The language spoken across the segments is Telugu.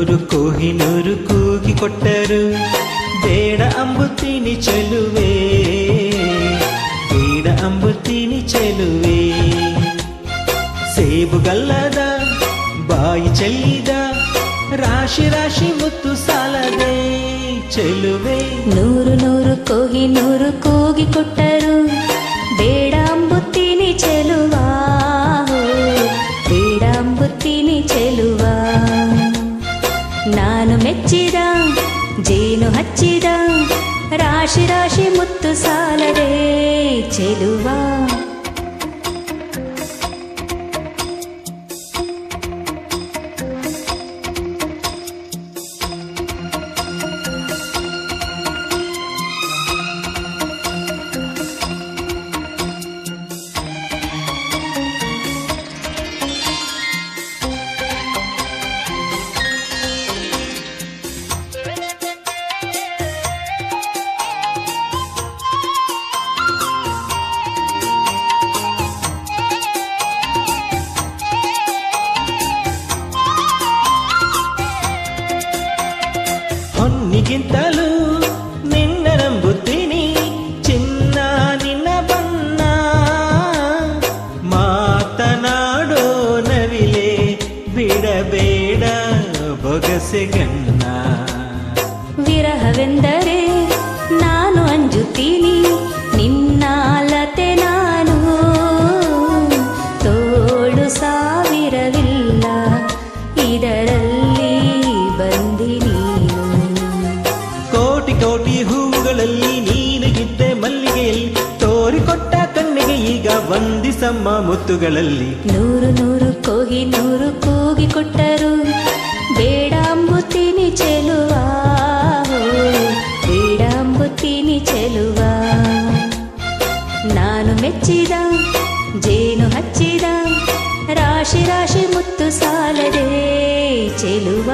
నూరు కోహి నూరు కూగి కొట్టరు. బేడ అంబు తిని చెలువే. బేడ అంబు తిని చెలువే. సేబు గల్లదా బాయి చెల్లిదా రాశి రాశి ముత్తు సాలదే చెలువే. నూరు నూరు కోహి నూరు కూగి కొట్ట రాశి రాశి ముత్తు సాలరే చెలువా? ಹೊನ್ನಿಗಿಂತಲೂ ನಿನ್ನ ನಂಬುತ್ತೀನಿ ಚಿನ್ನ ನಿನ್ನ ಬಣ್ಣ ಮಾತನಾಡೋ ನವಿಲೆ ಬಿಡಬೇಡ ಬೊಗಸೆ ಗಣ್ಣ ವಿರಹವೆಂದರೆ ನಾನು ಅಂಜುತ್ತೀನಿ ಕೋಟಿ ಹೂವುಗಳಲ್ಲಿ ನೀನು ಇದ್ದೆ ಮಲ್ಲಿಗೆಯಲ್ಲಿ. ತೋರಿಕೊಟ್ಟ ಕಣ್ಣಿಗೆ ಈಗ ವಂದಿಸಮ್ಮ ಮುತ್ತುಗಳಲ್ಲಿ. ನೂರು ನೂರು ಕೋಗಿ ನೂರು ಕೂಗಿ ಕೊಟ್ಟರು. ಬೇಡಾಂಬುತ್ತೀನಿ ಚೆಲುವ. ಬೇಡಾಂಬುತ್ತೀನಿ ಚೆಲುವ. ನಾನು ಮೆಚ್ಚಿದ, ಜೇನು ಹಚ್ಚಿದ, ರಾಶಿ ರಾಶಿ ಮುತ್ತು ಸಾಲದೆ ಚೆಲುವ.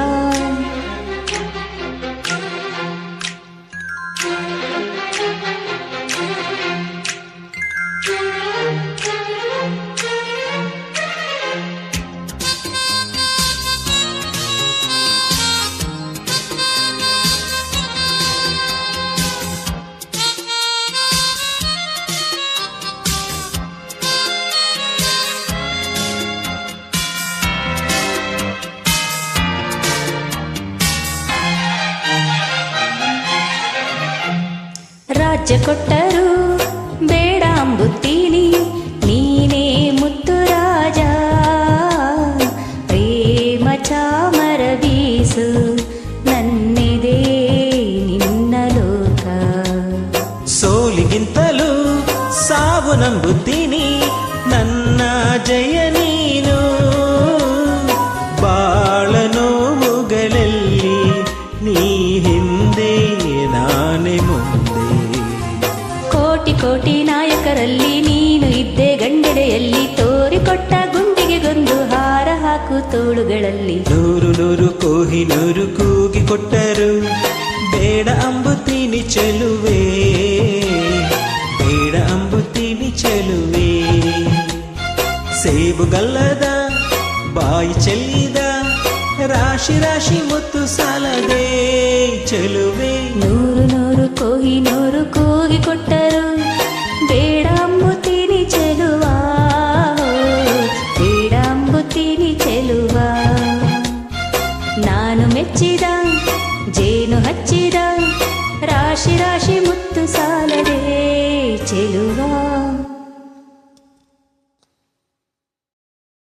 ರಾಜ್ಯ ಕೊಟ್ಟರು ಬೇಡ ಅಂಬುತ್ತೀನಿ ನೀನೇ ಮುತ್ತು ರಾಜ ಪ್ರೇಮ ಚಾಮರ ಬೀಸು ನನ್ನೆದೆ ನಿನ್ನ ಲೋಕ ಸೋಲಿಗಿಂತಲೂ ಸಾವು ನಂಬುತ್ತೀನಿ ನನ್ನ ಜಯ ನೀನು ಬಾಳ ನೋವುಗಳಲ್ಲಿ ನೀ ಹಿಂದೆ ನಾನೇ ಮುಂದೆ ಕೋಟಿ ನಾಯಕರಲ್ಲಿ ನೀನು ಇದ್ದೆ ಗಂಡೆಡೆಯಲ್ಲಿ ತೋರಿಕೊಟ್ಟ ಗುಂಡಿಗೆ ಗೊಂದು ಹಾರ ಹಾಕು ತೋಳುಗಳಲ್ಲಿ. ನೂರು ನೂರು ಕೋಹಿ ನೂರು ಕೂಗಿ ಕೊಟ್ಟರು. ಬೇಡ ಅಂಬುತ್ತೀನಿ ಚೆಲುವೆ. ಬೇಡ ಅಂಬುತ್ತೀನಿ ಚೆಲುವೆ. ಸೇಬುಗಲ್ಲದ ಬಾಯಿ ಚೆಲ್ಲಿದ ರಾಶಿ ರಾಶಿ ಮುತ್ತು ಸಾಲದೆ. ಚೆಲುವೆ. ನೂರು ನೂರು ಕೋಹಿ ನೂರು ಕೂಗಿ ಕೊಟ್ಟ రాశి రాశి ముత్తు సాలదే చెలువా?